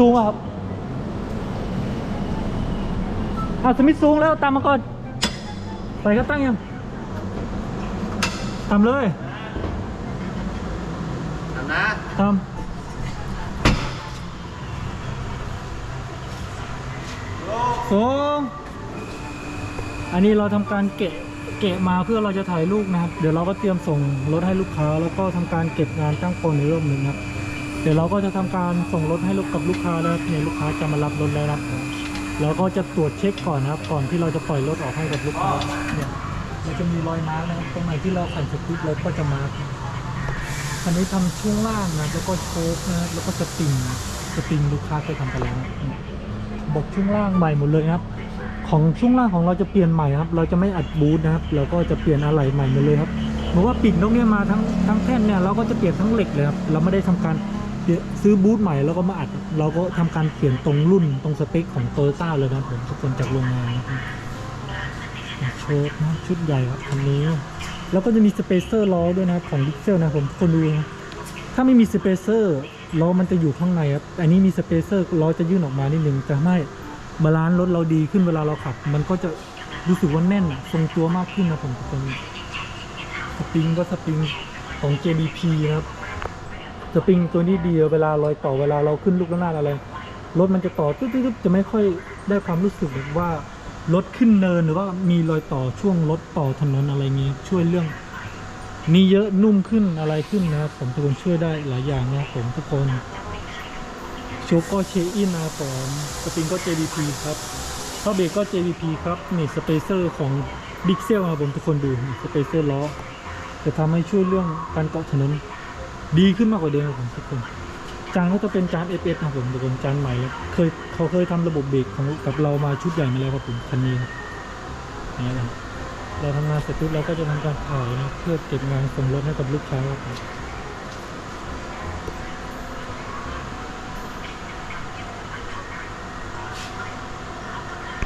สูงอะครับอะสมิธสูงแล้วตามมาก่อนใส่ก็ตั้งยังทำเลยทำนะทำสูงอันนี้เราทำการเกะเกะมาเพื่อเราจะถ่ายรูปนะครับ เดี๋ยวเราก็เตรียมส่งรถให้ลูกค้า แล้วก็ทำการเก็บงานตั้งโปนในรอบหนึ่งครับเดี๋ยวเราก็จะทำการส่งรถให้ลูกกับลูกค้าแล้วเนี่ยลูกค้าจะมารับรถแล้วนะครับเราก็จะตรวจเช็คก่อนนะครับ ก่อนที่เราจะปล่อยรถออกให้กับลูกค้าเนี่ยเราจะมีรอยมาร์กนะครับตรงไหนที่เราแผ่นสติ๊กรถก็จะมาร์กคันนี้ทำช่วงล่างนะแล้วก็โชคนะแล้วก็สปริงสปริงลูกค้าเคยทำไปแล้วนะบอกช่วงล่างใหม่หมดเลยครับ ของช่วงล่างของเราจะเปลี่ยนใหม่ครับ เราจะไม่อัดบูทนะครับ เราก็จะเปลี่ยนอะไหล่ใหม่หมดเลยครับเพราะว่าปีกนกเนี่ยมาทั้งทั้งแท่นเนี่ยเราก็จะเปลี่ยนทั้งเหล็กเลยครับ เราไม่ได้ทำการ เปลี่ยนซื้อบูทใหม่แล้วก็มาอัด เราก็ทำการเปลี่ยนตรงรุ่นตรงสเปคของโตโยต้าเลยนะผมทุกคนจากโรงงานนะครับโชคนะชุดใหญ่ครับคันนี้ แล้วก็จะมีสเปเซอร์ล้อด้วยนะครับของดิเซลนะผมทุกคนดูนะถ้าไม่มีสเปเซอร์ล้อมันจะอยู่ข้างในครับอันนี้มีสเปเซอร์ล้อจะยื่นออกมานิดนึงจะทำให้บาลานซ์รถเราดีขึ้นเวลาเราขับ มันก็จะรู้สึกว่าแน่นทรงตัวมากขึ้นนะผมทุกคนสปริงก็สปริงของ JBP นะครับ สปริงตัวนี้ดีเวลารอยต่อเวลาเราขึ้นลูกระนาดอะไรรถมันจะต่อตึ๊ดๆจะไม่ค่อยได้ความรู้สึกว่ารถขึ้นเนินหรือว่ามีรอยต่อช่วงรถต่อถนนอะไรเงี้ยช่วยเรื่องมีเยอะนุ่มขึ้นอะไรขึ้นนะครับผมทุกคนช่วยได้หลายอย่างนะครับผมทุกคนโชว์ก็เชอินนะครับผมสปริงก็ JDP ครับท่อเบรกก็ JDP ครับนี่สเปเซอร์ของ Big c e l ครับผมทุกคนดูสเปเซอร์ล้อจะทำให้ช่วยเรื่องการเกาะถนน ดีขึ้นมากกว่าเดิมครับผมทุกคนจานก็จะเป็นจาน FS นะครับผมทุกคนจานใหม่แล้วเคยเขาเคยทำระบบเบรกของกับเรามาชุดใหญ่มาแล้วครับผมคันนี้ครับนี่นะเราทำงานเสร็จปุ๊บเราก็จะทำการถ่ายนะเพื่อเก็บงานส่งรถให้กับลูกค้าครับผม